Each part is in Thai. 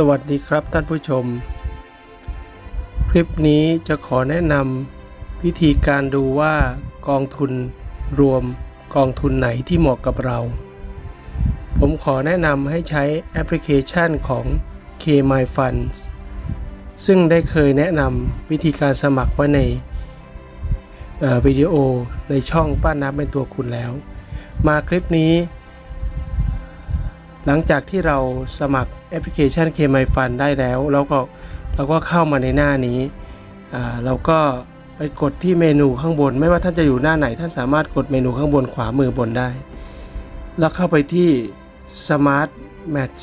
สวัสดีครับท่านผู้ชม คลิปนี้จะขอแนะนำวิธีการดูว่ากองทุนรวมกองทุนไหนที่เหมาะกับเรา ผมขอแนะนำให้ใช้แอปพลิเคชันของ KMyFunds ซึ่งได้เคยแนะนำวิธีการสมัครไว้ในวิดีโอในช่องป้านับเป็นตัวคุณแล้ว มาคลิปนี้ หลังจากที่เราสมัครแอปพลิเคชัน k m y Fund ได้แล้วเราก็เราก็เข้ามาในหน้านี้เราก็ไปกดที่เมนูข้างบน ไม่ว่าท่านจะอยู่หน้าไหน ท่านสามารถกดเมนูข้างบนขวามือบนได้ แล้วเข้าไปที่ Smart Match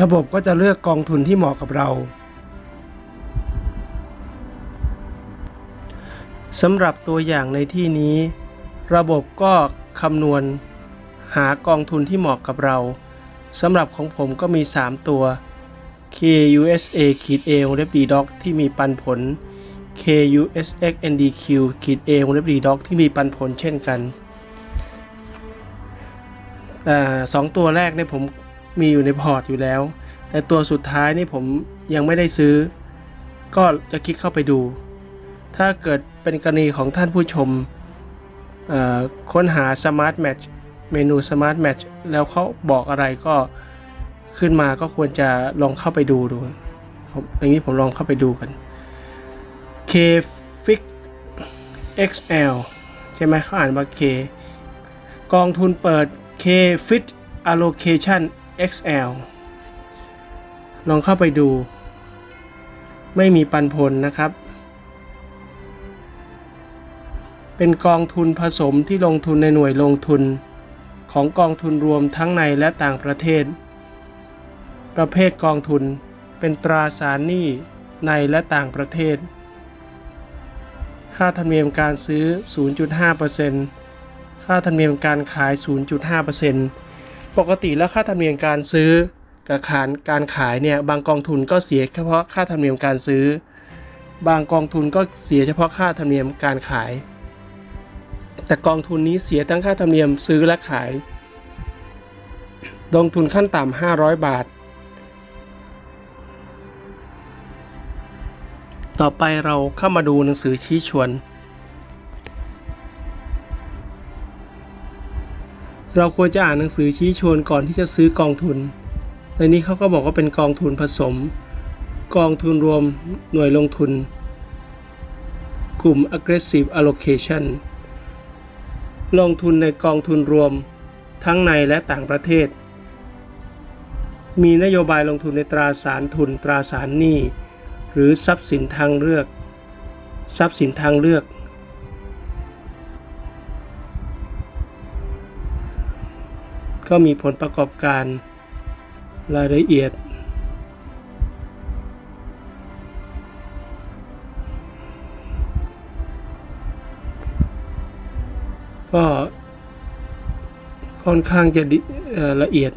ระบบก็จะเลือกกองทุนที่เหมาะกับเราสำหรับตัวอย่างในที่นี้ ระบบก็ คำนวณ หากองทุนที่เหมาะกับเราสำหรับของผมก็มี 3 ตัว KUSA ขีด A วงเล็บ D Doc ที่มีปันผล KUSX NDQ ขีด A วงเล็บ D Doc ที่มีปันผลเช่นกันอสองตัวแรกเนี่ยผมมีอยู่ในพอร์ตอยู่แล้ว แต่ตัวสุดท้ายนี่ผมยังไม่ได้ซื้อ ก็จะคลิกเข้าไปดู ถ้าเกิดเป็นกรณีของท่านผู้ชม ค้นหา Smart Match เมนู Smart Match แล้วเขาบอกอะไรก็ขึ้นมาก็ควรจะลองเข้าไปดูดูอย่างนี้ผมลองเข้าไปดูกัน K Fix XL ใช่ไหมเขาอ่านว่า K กองทุนเปิด K Fit Allocation XL ลองเข้าไปดู ไม่มีปันผลนะครับ เป็นกองทุนผสมที่ลงทุนในหน่วยลงทุน ของกองทุนรวมทั้งในและต่างประเทศ ประเภทกองทุนเป็นตราสารหนี้ในและต่างประเทศ ค่าธรรมเนียมการซื้อ 0.5%ค่าธรรมเนียมการขาย 0.5%ปกติแล้วค่าธรรมเนียมการซื้อกับขานการขายเนี่ยบางกองทุนก็เสียเฉพาะค่าธรรมเนียมการซื้อ บางกองทุนก็เสียเฉพาะค่าธรรมเนียมการขาย แต่กองทุนนี้เสียทั้งค่าธรรมเนียมซื้อและขาย ลงทุนขั้นต่ำ500 บาท ต่อไปเราเข้ามาดูหนังสือชี้ชวน เราควรจะอ่านหนังสือชี้ชวนก่อนที่จะซื้อกองทุน ในนี้เขาก็บอกว่าเป็นกองทุนผสม กองทุนรวมหน่วยลงทุน กลุ่ม aggressive allocation ลงทุนในกองทุนรวม ทั้งในและต่างประเทศ มีนโยบายลงทุนในตราสารทุนตราสารหนี้ หรือทรัพย์สินทางเลือก ทรัพย์สินทางเลือก ก็มีผลประกอบการรายละเอียด ก็ค่อนข้างจะละเอียด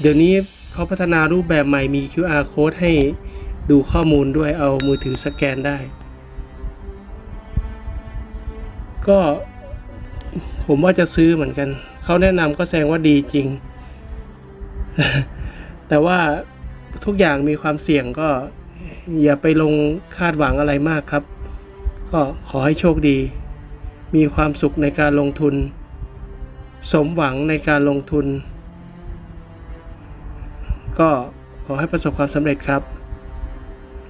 เดี๋ยวนี้เขาพัฒนารูปแบบใหม่มี QR code ให้ดูข้อมูลด้วยเอามือถือสแกนได้ ก็ผมว่าจะซื้อเหมือนกัน เขาแนะนำก็แสดงว่าดีจริง แต่ว่าทุกอย่างมีความเสี่ยงก็อย่าไปลงคาดหวังอะไรมากครับ ก็ขอให้โชคดี มีความสุขในการลงทุน สมหวังในการลงทุน ก็ขอให้ประสบความสำเร็จครับ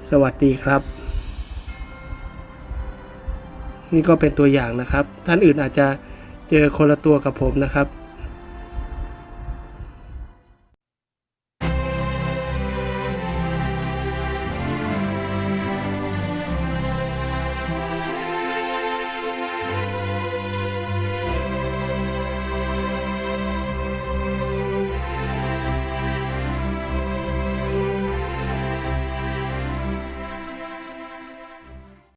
สวัสดีครับ นี่ก็เป็นตัวอย่างนะครับ ท่านอื่นอาจจะเจอคนละตัวกับผมนะครับ